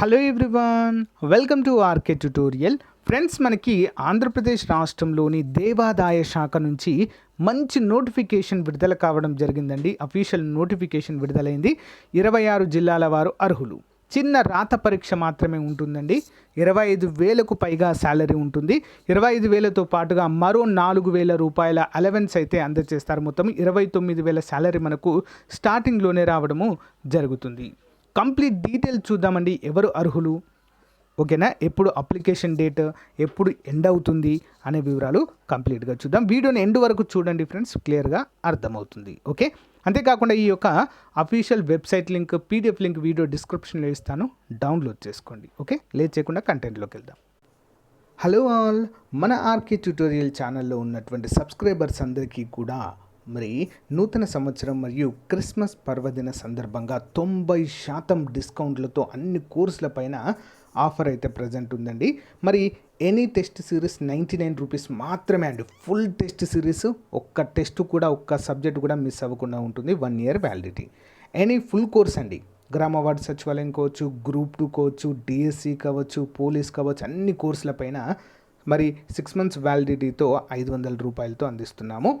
Hello everyone welcome to RK tutorial. Friends మనకి ఆంధ్రప్రదేశ్ రాష్ట్రంలోని దేవాదాయ శాఖ నుంచి మంచి నోటిఫికేషన్ విడుదల కావడం జరిగిందండి. అఫీషియల్ నోటిఫికేషన్ విడుదలైంది. ఇరవై ఆరు జిల్లాల వారు అర్హులు. చిన్న రాత పరీక్ష మాత్రమే ఉంటుందండి. ఇరవై ఐదు వేలకు పైగా శాలరీ ఉంటుంది. ఇరవై ఐదు వేలతో పాటుగా మరో నాలుగు వేల రూపాయల అలవెన్స్ అయితే అందజేస్తారు. మొత్తం ఇరవై తొమ్మిది వేల శాలరీ మనకు స్టార్టింగ్లోనే రావడము జరుగుతుంది. కంప్లీట్ డీటెయిల్ చూద్దామండి. ఎవరు అర్హులు? ఓకేనా? ఎప్పుడు అప్లికేషన్ డేట్ ఎప్పుడు ఎండ్ అవుతుంది అనే వివరాలు కంప్లీట్గా చూద్దాం. వీడియోని ఎండ్ వరకు చూడండి ఫ్రెండ్స్ క్లియర్గా అర్థమవుతుంది. ఓకే? అంతేకాకుండా ఈ యొక్క official website link PDF link video డిస్క్రిప్షన్లో ఇస్తాను. డౌన్లోడ్ చేసుకోండి. ఓకే? లేట్ చేయకుండా కంటెంట్లోకి వెళ్దాం. Hello all. మన ఆర్కే ట్యూటోరియల్ ఛానల్లో ఉన్నటువంటి సబ్స్క్రైబర్స్ అందరికీ కూడా మరి నూతన సంవత్సరం మరియు క్రిస్మస్ పర్వదిన సందర్భంగా తొంభై శాతం డిస్కౌంట్లతో అన్ని కోర్సుల పైన ఆఫర్ అయితే ప్రజెంట్ ఉందండి. మరి any test series ninety nine rupees మాత్రమే అండి. ఫుల్ టెస్ట్ సిరీస్ ఒక్క టెస్ట్ కూడా ఒక్క సబ్జెక్ట్ కూడా మిస్ అవ్వకుండా ఉంటుంది. One year validity. Any full course అండి. గ్రామ వార్డు సచివాలయం కావచ్చు గ్రూప్ టూ కావచ్చు డిఎస్సి కావచ్చు పోలీస్ కావచ్చు అన్ని కోర్సుల పైన మరి సిక్స్ మంత్స్ వ్యాలిడిటీతో ఐదు వందల రూపాయలతో అందిస్తున్నాము.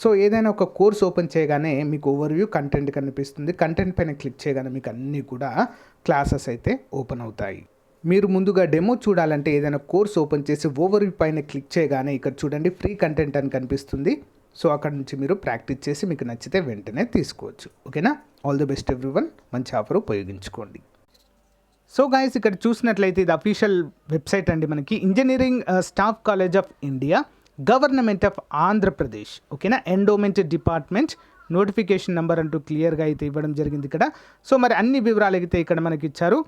సో ఏదైనా ఒక కోర్స్ ఓపెన్ చేయగానే మీకు ఓవర్వ్యూ కంటెంట్ కనిపిస్తుంది. కంటెంట్ పైన క్లిక్ చేయగానే మీకు అన్నీ కూడా క్లాసెస్ అయితే ఓపెన్ అవుతాయి. మీరు ముందుగా డెమో చూడాలంటే ఏదైనా కోర్స్ ఓపెన్ చేసి ఓవర్వ్యూ పైన క్లిక్ చేయగానే ఇక్కడ చూడండి ఫ్రీ కంటెంట్ అని కనిపిస్తుంది. సో అక్కడ నుంచి మీరు ప్రాక్టీస్ చేసి మీకు నచ్చితే వెంటనే తీసుకోవచ్చు. ఓకేనా? ఆల్ ది బెస్ట్ ఎవ్రీవన్ మంచి ఆఫర్ ఉపయోగించుకోండి. సో గాయస్ ఇక్కడ చూసినట్లయితే ఇది అఫీషియల్ వెబ్సైట్ అండి మనకి. Engineering staff college of India government of Andhra Pradesh ఓకేనా? ఎండోమెంట్ డిపార్ట్మెంట్ నోటిఫికేషన్ నెంబర్ అంటూ క్లియర్గా అయితే ఇవ్వడం జరిగింది ఇక్కడ. సో మరి అన్ని వివరాలు అయితే ఇక్కడ మనకి ఇచ్చారు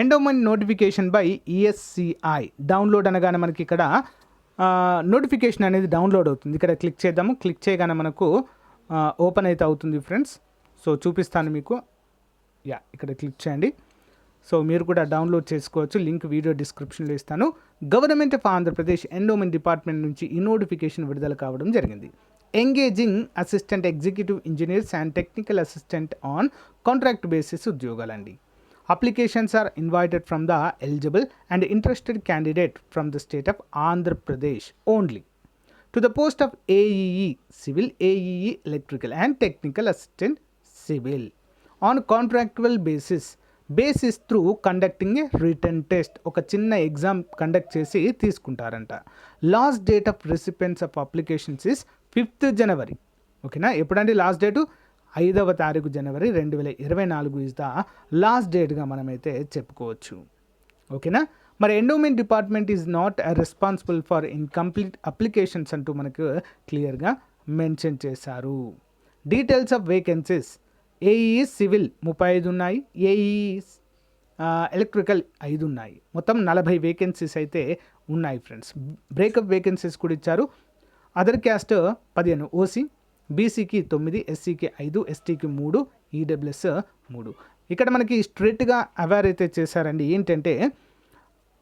endowment notification by ESCI download అనగానే మనకి ఇక్కడ నోటిఫికేషన్ అనేది డౌన్లోడ్ అవుతుంది. ఇక్కడ క్లిక్ చేద్దాము. క్లిక్ చేయగానే మనకు ఓపెన్ అయితే అవుతుంది ఫ్రెండ్స్ సో చూపిస్తాను మీకు. యా ఇక్కడ క్లిక్ చేయండి. సో మీరు కూడా డౌన్లోడ్ చేసుకోవచ్చు. లింక్ వీడియో డిస్క్రిప్షన్లో ఇస్తాను. Government of Andhra Pradesh endowment department నుంచి ఈ నోటిఫికేషన్ విడుదల కావడం జరిగింది. Engaging assistant executive engineers and technical assistant on contract basis ఉద్యోగాలండి. Applications are invited from the eligible and interested candidate from the state of Andhra Pradesh only to the post of AEE civil AEE electrical and technical assistant civil on contractual basis basis through conducting a written test ఒక చిన్న exam conduct చేసి తీసుకుంటారంట. Last date of recipients of applications is fifth January ఓకేనా ఎప్పుడండి last date ఐదవ తారీఖు జనవరి రెండు వేల ఇరవై నాలుగు ఇస్ ద లాస్ట్ డేట్గా మనమైతే చెప్పుకోవచ్చు. ఓకేనా మరి endowment department is not responsible for incomplete applications అంటూ మనకు క్లియర్గా మెన్షన్ చేశారు. Details of vacancies AE civil ముప్పై ఐదు ఉన్నాయి ఏఈ ఎలక్ట్రికల్ ఐదు ఉన్నాయి మొత్తం నలభై వేకెన్సీస్ అయితే ఉన్నాయి ఫ్రెండ్స్. బ్రేకప్ వేకెన్సీస్ కూడా ఇచ్చారు. అదర్ క్యాస్ట్ పదిహేను ఓసీ బీసీకి తొమ్మిది ఎస్సీకి ఐదు ఎస్టీకి మూడు ఈడబ్ల్యూఎస్ మూడు. ఇక్కడ మనకి స్ట్రిక్ట్గా అవేర్ అయితే చేశారండి. ఏంటంటే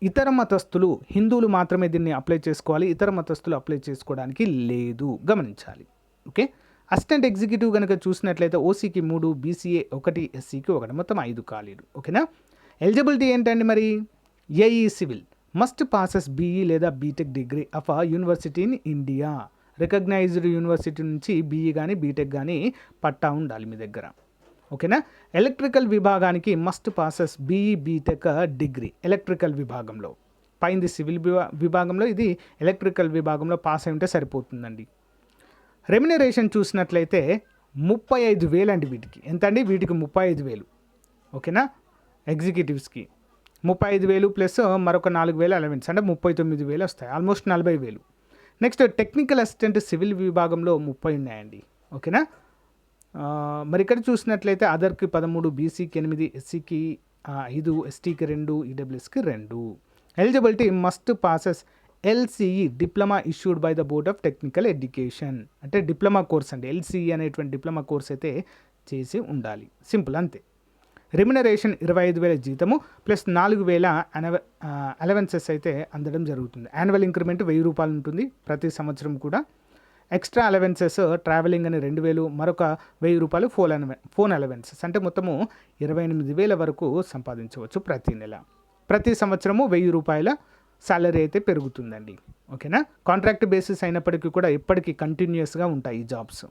ఇతర మతస్థులు హిందువులు మాత్రమే దీన్ని అప్లై చేసుకోవాలి. ఇతర మతస్థులు అప్లై చేసుకోవడానికి లేదు. గమనించాలి. ఓకే? అసిస్టెంట్ ఎగ్జిక్యూటివ్ కనుక చూసినట్లయితే ఓసీకి మూడు బీసీఏ ఒకటి ఎస్సీకి ఒకటి మొత్తం ఐదు ఖాళీలు. ఓకేనా? ఎలిజిబిలిటీ ఏంటండి మరి? AE civil. Must possess BE లేదా BTech degree of a university in India. Recognised university నుంచి బీఈ కానీ బీటెక్ కానీ పట్టా ఉండాలి మీ దగ్గర. ఓకేనా? ఎలక్ట్రికల్ విభాగానికి must possess BE BTech degree electrical విభాగంలో. పైంది సివిల్ విభా- విభాగంలో ఇది ఎలక్ట్రికల్ విభాగంలో పాస్ అయి ఉంటే సరిపోతుందండి. రెమ్యునరేషన్ చూసినట్లయితే ముప్పై ఐదు వేలు అండి వీటికి. ఎంత అండి వీటికి ముప్పై ఐదు వేలు. ఓకేనా? ఎగ్జిక్యూటివ్స్కి ముప్పై ఐదు వేలు ప్లస్ మరొక నాలుగు వేలు అలవెన్స్ అంటే ముప్పై తొమ్మిది వేలు వస్తాయి. ఆల్మోస్ట్ నలభై వేలు. నెక్స్ట్ టెక్నికల్ అసిస్టెంట్ సివిల్ విభాగంలో ముప్పై ఉన్నాయండి. ఓకేనా? మరి ఇక్కడ చూసినట్లయితే అదర్కి పదమూడు బీసీకి ఎనిమిది ఎస్సీకి ఐదు ఎస్టీకి రెండు ఈడబ్ల్యూఎస్కి రెండు. Eligibility must passes LCE diploma issued by the board of technical education. అంటే డిప్లొమా కోర్స్ అండి. ఎల్సిఈ అనేటువంటి డిప్లొమా కోర్స్ అయితే చేసి ఉండాలి. సింపుల్ అంతే. రెమ్యునరేషన్ ఇరవై ఐదు వేల జీతము ప్లస్ నాలుగు వేల అనవ అలవెన్సెస్ అయితే అందడం జరుగుతుంది. యాన్యువల్ ఇంక్రిమెంట్ వెయ్యి రూపాయలు ఉంటుంది ప్రతి సంవత్సరం కూడా. ఎక్స్ట్రా అలవెన్సెస్ ట్రావెలింగ్ అని రెండు వేలు మరొక వెయ్యి రూపాయలు ఫోన్ అలవె ఫోన్ అలవెన్సెస్. అంటే మొత్తము ఇరవై ఎనిమిది వేల వరకు సంపాదించవచ్చు ప్రతి నెల. ప్రతి సంవత్సరము వెయ్యి రూపాయల శాలరీ అయితే పెరుగుతుందండి. ఓకేనా? కాంట్రాక్ట్ బేసిస్ అయినప్పటికీ కూడా ఎప్పటికీ కంటిన్యూస్గా ఉంటాయి ఈ జాబ్స్.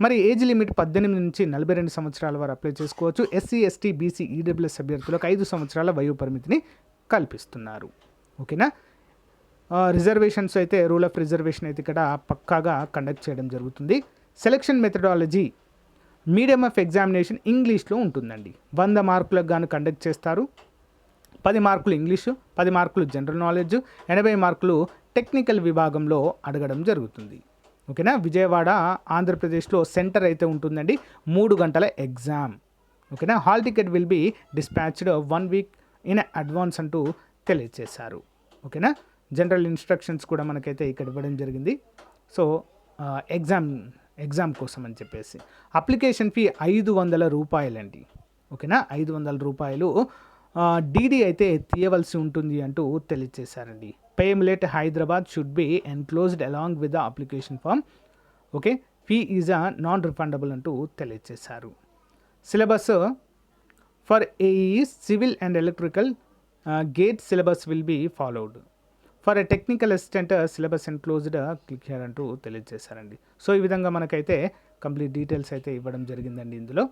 మరి ఏజ్ లిమిట్ పద్దెనిమిది నుంచి నలభై రెండు సంవత్సరాల వరకు అప్లై చేసుకోవచ్చు. ఎస్సీ ఎస్టీ బీసీ ఈడబ్ల్యూఎస్ అభ్యర్థులకు ఐదు సంవత్సరాల వయో పరిమితిని కల్పిస్తున్నారు. ఓకేనా? రిజర్వేషన్స్ అయితే రూల్ ఆఫ్ రిజర్వేషన్ అయితే ఇక్కడ పక్కాగా కండక్ట్ చేయడం జరుగుతుంది. Selection methodology medium of examination ఇంగ్లీష్లో ఉంటుందండి. వంద మార్కులకు గాను కండక్ట్ చేస్తారు. పది మార్కులు ఇంగ్లీషు పది మార్కులు జనరల్ నాలెడ్జ్ ఎనభై మార్కులు టెక్నికల్ విభాగంలో అడగడం జరుగుతుంది. ఓకేనా? విజయవాడ ఆంధ్రప్రదేశ్లో సెంటర్ అయితే ఉంటుందండి. మూడు గంటల ఎగ్జామ్. ఓకేనా? Hall ticket will be dispatched one week in advance అంటూ తెలియజేశారు ఓకేనా? జనరల్ ఇన్స్ట్రక్షన్స్ కూడా మనకైతే ఇక్కడ ఇవ్వడం జరిగింది. సో ఎగ్జామ్ ఎగ్జామ్ కోసం అని చెప్పేసి. అప్లికేషన్ ఫీ ఐదు వందల రూపాయలండి. ఓకేనా? ఐదు వందల రూపాయలు డీడీ అయితే తీయవలసి ఉంటుంది అంటూ తెలియజేశారండి. Pamphlet Hyderabad should be enclosed along with the application form okay fee is a non refundable అంటూ తెలియజేశారు. Syllabus for AE civil and electrical GATE syllabus will be followed for a technical assistant syllabus enclosed click here అంటూ తెలియజేశారండి. So ఈ విధంగా మనకైతే complete details అయితే ఇవ్వడం జరిగిందండి ఇందులో.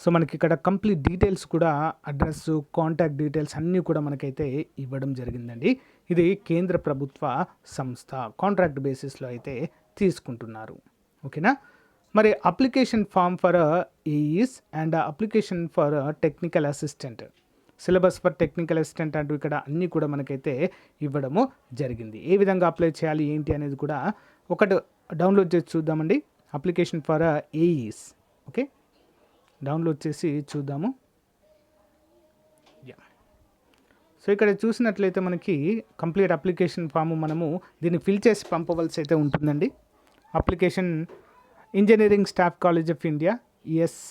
సో మనకి ఇక్కడ కంప్లీట్ డీటెయిల్స్ కూడా అడ్రస్ కాంటాక్ట్ డీటెయిల్స్ అన్నీ కూడా మనకైతే ఇవ్వడం జరిగిందండి. ఇది కేంద్ర ప్రభుత్వ సంస్థ కాంట్రాక్ట్ బేసిస్లో అయితే తీసుకుంటున్నారు. ఓకేనా? మరి application form for AEs and application for technical assistant. Syllabus for technical assistant అంటూ ఇక్కడ అన్నీ కూడా మనకైతే ఇవ్వడము జరిగింది. ఏ విధంగా అప్లై చేయాలి ఏంటి అనేది కూడా ఒకటి డౌన్లోడ్ చేసి చూద్దామండి. Application for AEs okay? Download చేసి చూద్దాము. యా సో ఇక్కడ చూసినట్లయితే మనకి కంప్లీట్ అప్లికేషన్ ఫామ్ మనము దీన్ని ఫిల్ చేసి పంపవలసి అయితే ఉంటుందండి. Application engineering staff college of India ES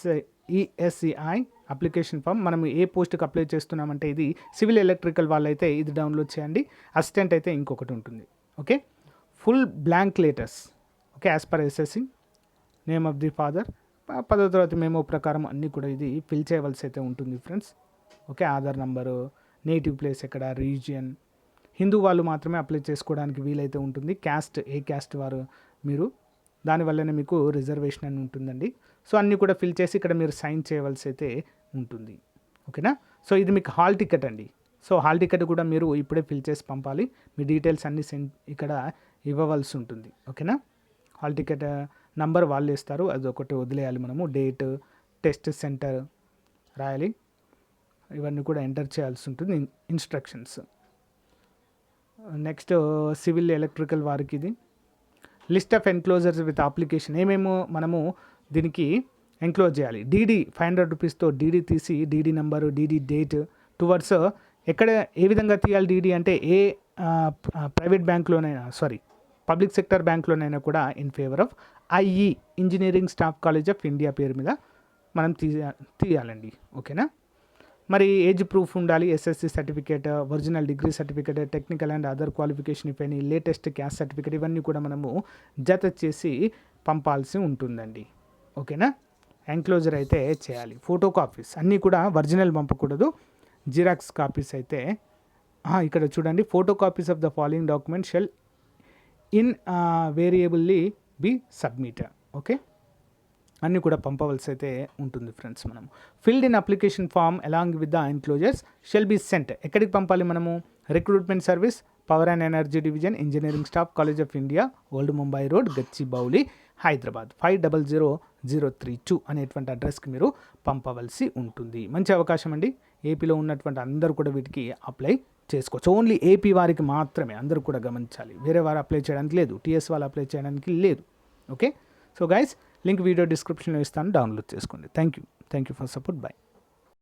ESCI application form. మనం ఏ పోస్ట్కి అప్లై చేస్తున్నామంటే ఇది సివిల్ ఎలక్ట్రికల్ వాళ్ళైతే ఇది డౌన్లోడ్ చేయండి. అసిస్టెంట్ అయితే ఇంకొకటి ఉంటుంది. Okay? Full blank letters. Okay? As per SSC name of the father. పదో తరగతి మేము ప్రకారం అన్నీ కూడా ఇది ఫిల్ చేయవలసి అయితే ఉంటుంది friends okay Aadhaar number native place ఎక్కడ రీజియన్ హిందూ వాళ్ళు మాత్రమే అప్లై చేసుకోవడానికి వీలైతే ఉంటుంది. క్యాస్ట్ ఏ క్యాస్ట్ వారు మీరు దానివల్లనే మీకు రిజర్వేషన్ అని ఉంటుందండి. సో అన్నీ కూడా ఫిల్ చేసి ఇక్కడ మీరు సైన్ చేయవలసి అయితే ఉంటుంది. ఓకేనా సో ఇది మీకు హాల్ టికెట్ అండి. సో హాల్ టికెట్ కూడా మీరు ఇప్పుడే ఫిల్ చేసి పంపాలి. మీ డీటెయిల్స్ అన్నీ సెండ్ ఇక్కడ ఇవ్వవలసి ఉంటుంది. ఓకేనా హాల్ టికెట్ నంబర్ వాళ్ళు ఇస్తారు. అది ఒకటి వదిలేయాలి మనము. డేట్ టెస్ట్ సెంటర్ రాయాలి. ఇవన్నీ కూడా ఎంటర్ చేయాల్సి ఉంటుంది. ఇన్స్ట్రక్షన్స్. నెక్స్ట్ సివిల్ ఎలక్ట్రికల్ వారికి ఇది. List of enclosures with application. ఏమేమో మనము దీనికి ఎంక్లోజ్ చేయాలి. డీడీ ఫైవ్ హండ్రెడ్ రూపీస్తో డీడీ తీసి DD number DD date towards ఎక్కడ ఏ విధంగా తీయాలి డీడీ అంటే ఏ ప్రైవేట్ బ్యాంక్లోనైనా సారీ పబ్లిక్ సెక్టర్ బ్యాంక్లోనైనా కూడా in favour of IE engineering staff college of India పేరు మీద మనం తీయ తీయాలండి. ఓకేనా? మరి ఏజ్ ప్రూఫ్ ఉండాలి SSC certificate original degree certificate technical and other qualification if latest caste certificate ఇవన్నీ కూడా మనము జత చేసి పంపాల్సి ఉంటుందండి. ఓకేనా? ఎంక్లోజర్ అయితే చేయాలి. ఫోటో కాపీస్ అన్నీ కూడా ఒరిజినల్ పంపకూడదు. జిరాక్స్ కాపీస్ అయితే ఇక్కడ చూడండి. Photo copies of the following document shall invariably be submit okay అన్నీ కూడా పంపవలసి అయితే ఉంటుంది ఫ్రెండ్స్ మనం. Filled in application form along with the enclosures shall be sent ఎక్కడికి పంపాలి మనము? Recruitment service power and energy division engineering staff college of India old Mumbai road Gachibowli Hyderabad five double zero zero three two అనేటువంటి అడ్రస్కి మీరు పంపవలసి ఉంటుంది. మంచి అవకాశం అండి. ఏపీలో ఉన్నటువంటి అందరూ కూడా వీటికి అప్లై చేసుకోవచ్చు. ఓన్లీ ఏపీ వారికి మాత్రమే అందరూ కూడా గమనించాలి. వేరే వారు అప్లై చేయడానికి లేదు. టీఎస్ వాళ్ళు అప్లై చేయడానికి లేదు. Okay so guys link video డిస్క్రిప్షన్లో ఇస్తాను. డౌన్లోడ్ చేసుకోండి. Thank you thank you for support bye